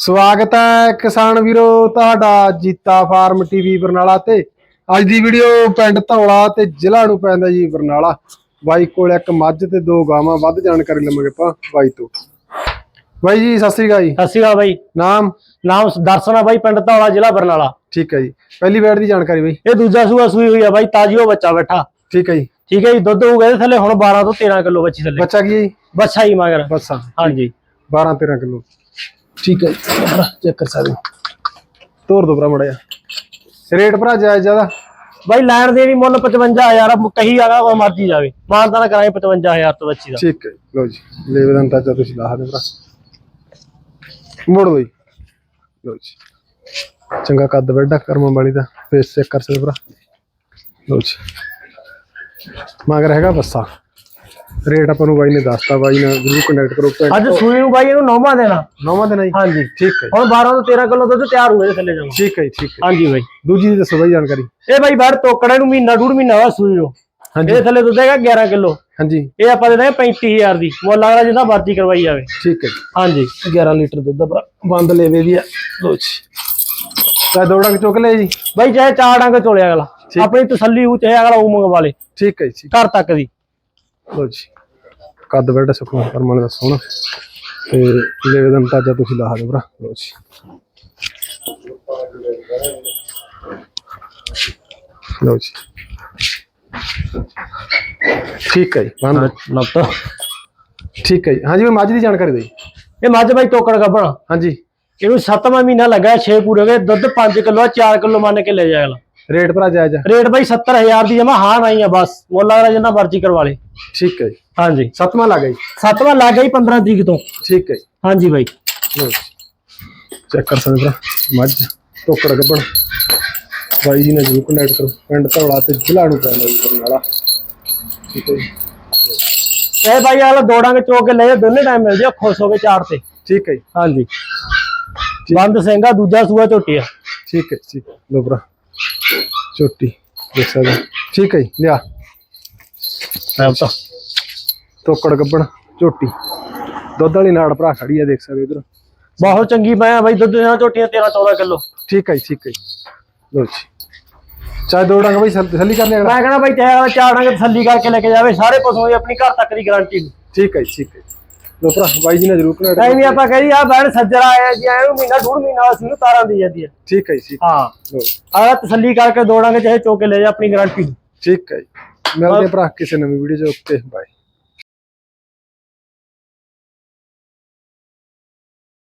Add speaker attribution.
Speaker 1: ਸਵਾਗਤ ਹੈ ਕਿਸਾਨ ਵੀਰੋ ਤੁਹਾਡਾ ਜੀਤਾ ਫਾਰਮ ਟੀਵੀ ਬਰਨਾਲਾ ਤੇ। ਅੱਜ ਦੀ ਵੀਡੀਓ ਪਿੰਡ ਧੌਲਾ ਤੇ ਜ਼ਿਲ੍ਹਾ ਨੂੰ ਪੈਂਦਾ ਜੀ ਬਰਨਾਲਾ। ਬਾਈ ਕੋਲ ਇੱਕ ਮੱਝ ਤੇ ਦੋ ਗਾਵਾਂ ਵੱਧ ਜਾਣਕਾਰੀ ਲਵਾਂਗੇ ਆਪਾਂ ਬਾਈ ਤੋਂ। ਬਾਈ ਜੀ ਸਤਿ ਸ੍ਰੀ ਅਕਾਲ ਜੀ।
Speaker 2: ਸਤਿ ਸ਼੍ਰੀ ਅਕਾਲ ਬਾਈ।
Speaker 1: ਨਾਮ?
Speaker 2: ਨਾਮ ਦਰਸ਼ਨ ਬਾਈ ਪਿੰਡ ਧੌਲਾ ਜ਼ਿਲ੍ਹਾ ਬਰਨਾਲਾ।
Speaker 1: ਠੀਕ ਹੈ ਜੀ। ਪਹਿਲੀ ਵੇੜ ਦੀ ਜਾਣਕਾਰੀ ਬਾਈ।
Speaker 2: ਇਹ ਦੂਜਾ ਸੂਆ ਸੂਈ ਹੋਈ ਆ ਬਾਈ ਤਾਜੀ ਉਹ ਬੱਚਾ ਬੈਠਾ।
Speaker 1: ਠੀਕ ਹੈ ਜੀ।
Speaker 2: ਠੀਕ ਹੈ ਜੀ ਦੁੱਧ ਹੋਊਗਾ ਇਹਦੇ ਥੱਲੇ ਹੁਣ 12 ਤੋਂ 13 ਕਿਲੋ ਬੱਚੀ ਥੱਲੇ।
Speaker 1: ਬੱਚਾ ਕੀ ਹੈ ਜੀ?
Speaker 2: ਬੱਚਾ ਹੀ ਮਗਰ।
Speaker 1: ਬੱਸਾ
Speaker 2: ਹਾਂਜੀ।
Speaker 1: 12 13 ਕਿਲੋ। ਠੀਕ ਹੈ ਚੈੱਕ ਕਰ ਸਕਦੇ ਤੋਰ ਦੋ ਭਰਾ ਮੜਿਆ ਰੇਟ ਭਰਾ ਜਾਇਜ਼ ਜ਼ਿਆਦਾ।
Speaker 2: ਬਾਈ ਲੈਣ ਦੇ ਵੀ ਮੁੱਲ 55000 ਆ ਕਹੀ ਆਗਾ ਕੋਈ ਮਰਜ਼ੀ ਜਾਵੇ। ਮਾਨਤਾ ਨਾ ਕਰਾਂਗੇ 55000 ਤੋਂ ਬੱਚੀ ਦਾ।
Speaker 1: ਠੀਕ ਹੈ ਜੀ, ਲਓ ਜੀ। ਲੈਵਲ ਅੰਦਾਜ਼ਾ ਤੁਸੀਂ ਲਾ ਦੇ ਭਰਾ। ਮੋੜ ਲਓ ਜੀ। ਲਓ ਜੀ। ਚੰਗਾ ਕੱਦ ਵੱਡਾ ਕਰਮਾਂ ਵਾਲੀ ਦਾ। ਫੇਸ ਚੈੱਕ ਕਰ ਸਕਦੇ ਭਰਾ। ਲਓ ਜੀ। ਮਗਰ ਹੈਗਾ ਬੱਸਾ। ਰੇਟ ਆਪਾਂ ਨੂੰ ਬਾਈ ਨੇ ਦੱਸਤਾ ਬਾਈ ਨਾਲ ਜਰੂਰ ਕੰਟੈਕਟ ਕਰੋ।
Speaker 2: ਅੱਜ ਸੂਈ ਨੂੰ ਬਾਈ ਇਹਨੂੰ ਨੌਵਾਂ ਦੇਣਾ।
Speaker 1: ਨੌਵਾਂ ਦਿਨ ਆਈ
Speaker 2: ਹਾਂਜੀ।
Speaker 1: ਠੀਕ ਹੈ ਜੀ,
Speaker 2: ਹੁਣ 12 ਤੋਂ 13 ਕਿਲੋ ਦੁੱਧ ਤਿਆਰ ਹੋਏ ਥੱਲੇ ਜਾਊਗਾ
Speaker 1: ਠੀਕ ਹੈ ਜੀ, ਠੀਕ ਹੈ।
Speaker 2: ਹਾਂਜੀ ਬਾਈ।
Speaker 1: ਦੂਜੀ ਦੀ ਦੱਸੋ ਬਾਈ ਜਾਣਕਾਰੀ।
Speaker 2: ਇਹ ਬਾਈ ਬਾਹਰ ਤੋਕੜੇ ਨੂੰ ਮਹੀਨਾ ਡੂਢ ਮਹੀਨਾ ਹੋਇਆ ਸੂਈ ਨੂੰ
Speaker 1: ਹਾਂਜੀ।
Speaker 2: ਇਹਦੇ ਥੱਲੇ ਦੁੱਧ ਹੈਗਾ 11 ਕਿਲੋ।
Speaker 1: ਹਾਂਜੀ।
Speaker 2: ਇਹ ਆਪਾਂ ਦੇ ਦਾਂਗੇ 35000 ਦੀ। ਮੁੱਲ ਲੱਗਦਾ ਜਿੰਦਾ ਮਰਜ਼ੀ ਕਰਵਾਈ ਜਾਵੇ।
Speaker 1: ਠੀਕ ਹੈ ਜੀ।
Speaker 2: ਹਾਂਜੀ।
Speaker 1: 11 ਲੀਟਰ ਦੁੱਧ ਭਰਾ ਬੰਦ ਲੈਵੇ ਦੀ ਆ। ਲਓ ਜੀ। ਤਾਂ ਦੋ ਡੰਗ ਚੁੱਕ ਲਏ ਜੀ।
Speaker 2: ਬਾਈ ਚਾਹੇ ਚਾਰ ਡੰਗ ਚੋਲੇ ਅਗਲਾ। ਆਪਣੀ ਤਸੱਲੀ ਹੋ ਚਾਹੇ ਅਗਲਾ ਉਹ ਮੰਗਵਾ ਲੇ।
Speaker 1: ਠੀਕ ਹੈ ਜੀ
Speaker 2: ਘਰ ਤੱਕ ਦੀ।
Speaker 1: ਲਓ ਜੀ। ਕੱਦ ਬੈਠਾ ਸੁਖਮਾ ਪਰਮਾਨ ਦਾ ਸੋਹਣਾ ਤੇ ਲੈਵੇ ਦਾ ਅੰਦਾਜ਼ਾ ਤੁਸੀਂ ਲਾ ਦਿਓ ਭਰਾ। ਲਓ ਜੀ। ਲਓ ਜੀ। ਠੀਕ ਹੈ ਜੀ ਬੰਦ। ਠੀਕ ਹੈ ਜੀ। ਹਾਂਜੀ ਮੈਂ ਮੱਝ ਦੀ ਜਾਣਕਾਰੀ ਦਿਓ ਜੀ।
Speaker 2: ਇਹ ਮੱਝ ਬਾਈ ਤੋਕੜ ਗੱਬਣਾ
Speaker 1: ਹਾਂਜੀ।
Speaker 2: ਇਹਨੂੰ 7ਵਾਂ ਮਹੀਨਾ ਲੱਗਾ 6 ਪੂਰੇ ਹੋ ਗਏ। ਦੁੱਧ 5 ਕਿਲੋ 4 ਕਿਲੋ ਮੰਨ ਕੇ ਲੈ ਜਾ ਅਗਲਾ
Speaker 1: ਰੇਟ ਭਰਾ ਜਾਇਜ਼ ਆ?
Speaker 2: ਰੇਟ ਬਾਈ 70000 ਦੀ ਜਮਾ ਹਾਂ ਨਹੀਂ ਆ ਬਸ। ਮੁੱਲ ਅਗਲਾ ਜਿੰਨਾ ਮਰਜ਼ੀ ਕਰਵਾ ਲੇ।
Speaker 1: ਠੀਕ ਹੈ ਜੀ।
Speaker 2: ਹਾਂਜੀ।
Speaker 1: ਸੱਤਵਾਂ ਲੱਗ ਜੀ।
Speaker 2: ਸੱਤਵਾਂ ਲੱਗ ਗਈ 15 ਤਰੀਕ ਤੋਂ।
Speaker 1: ਠੀਕ ਹੈ ਜੀ।
Speaker 2: ਹਾਂਜੀ ਬਾਈ।
Speaker 1: ਜੀ। ਚੈੱਕ ਕਰ ਸਕਦੇ ਭਰਾ। ਮੱਝ ਟੋਕੜ ਗੱਬਣ ਬਾਈ ਜੀ ਨੇ ਜਰੂਰ ਕੰਟੈਕਟ ਕਰੋ। ਪਿੰਡ ਧੌਲਾ ਤੇ ਜ਼ਿਲ੍ਹਾ ਨੂੰ ਪੈਂਦਾ ਜੀ ਬਰਨਾਲਾ ਠੀਕ ਹੈ ਜੀ।
Speaker 2: ਇਹ ਬਾਈ ਅਗਲਾ ਦੋ ਡੰਗ ਚੋ ਕੇ ਲੈ ਜਾ ਦੋਨੇ ਟਾਈਮ ਮਿਲ ਜਾ ਖੁਸ਼ ਹੋ ਕੇ ਚਾਰ ਤੇ।
Speaker 1: ਠੀਕ ਹੈ ਜੀ।
Speaker 2: ਹਾਂਜੀ। ਬੰਦ ਸਿੰਘਾ ਦੂਜਾ ਸੂਆ ਝੋਟੀ ਆ।
Speaker 1: ਠੀਕ ਹੈ ਹੈ ਲੋ ਭਰਾ। ਛੋਟੀ ਦੇਖ ਸਕਦੇ। ਠੀਕ ਹੈ ਜੀ ਲਿਆ।
Speaker 2: ਮੈਂ ਤਾਂ।
Speaker 1: ਟੋਕੜ ਗੱਬਣ ਝੋਟੀ। ਦੁੱਧ ਵਾਲੀ ਨਾੜ ਭਰਾ ਖੜੀ ਆ ਦੇਖ ਸਕਦੇ ਇਧਰ।
Speaker 2: ਬਹੁਤ ਚੰਗੀ ਮੈਂ ਆ ਬਾਈ ਦੁੱਧ ਦੀਆਂ ਝੋਟੀਆਂ 13 14 ਕਿਲੋ।
Speaker 1: ਠੀਕ ਹੈ ਜੀ ਠੀਕ ਹੈ ਜੀ। ਲੋ ਜੀ। ਚਾਹੇ ਦੋ ਡੰਗ ਬਈ ਥੱਲੀ ਕਰ ਲਿਆ
Speaker 2: ਮੈਂ ਕਹਿੰਦਾ ਬਾਈ ਚਾਹੇ ਡੰਗ ਤਸੱਲੀ ਕਰਕੇ ਲੈ ਕੇ ਜਾਵੇ ਸਾਰੇ ਪਸ਼ੂਆਂ ਦੀ ਆਪਣੀ ਘਰ ਤੱਕ ਦੀ ਗਾਰੰਟੀ
Speaker 1: ਠੀਕ ਹੈ ਜੀ ਠੀਕ ਹੈ ਲੋ ਭਰਾ ਬਾਈ ਜੀ ਨੇ ਜਰੂਰ ਕੰਟੈਕਟ
Speaker 2: ਐਵੇਂ ਵੀ ਆਪਾਂ ਕਹੀ ਆ ਬੈਣ ਸੱਜਰਾ ਆਇਆ ਜੀ ਐਨੂੰ ਮਹੀਨਾ ਡੂਢ ਮਹੀਨਾ ਅਸੀਂ ਨੂੰ ਤਾਰਾਂ ਦੀ ਜਾਂਦੀ ਹੈ।
Speaker 1: ਠੀਕ ਹੈ ਜੀ
Speaker 2: ਹਾਂ।
Speaker 1: ਲੋ।
Speaker 2: ਅਗਲਾ ਤਸੱਲੀ ਕਰਕੇ ਦੋ ਡੰਗ ਚਾਹੇ ਚੋ ਕੇ ਲੈ ਜਾ ਆਪਣੀ ਗਾਰੰਟੀ
Speaker 1: ਠੀਕ ਹੈ ਜੀ। ਮਿਲਦੇ ਭਰਾ ਕਿਸੇ ਨਵੀਂ ਵੀਡੀਓ 'ਚ ਓਕੇ ਬਾਏ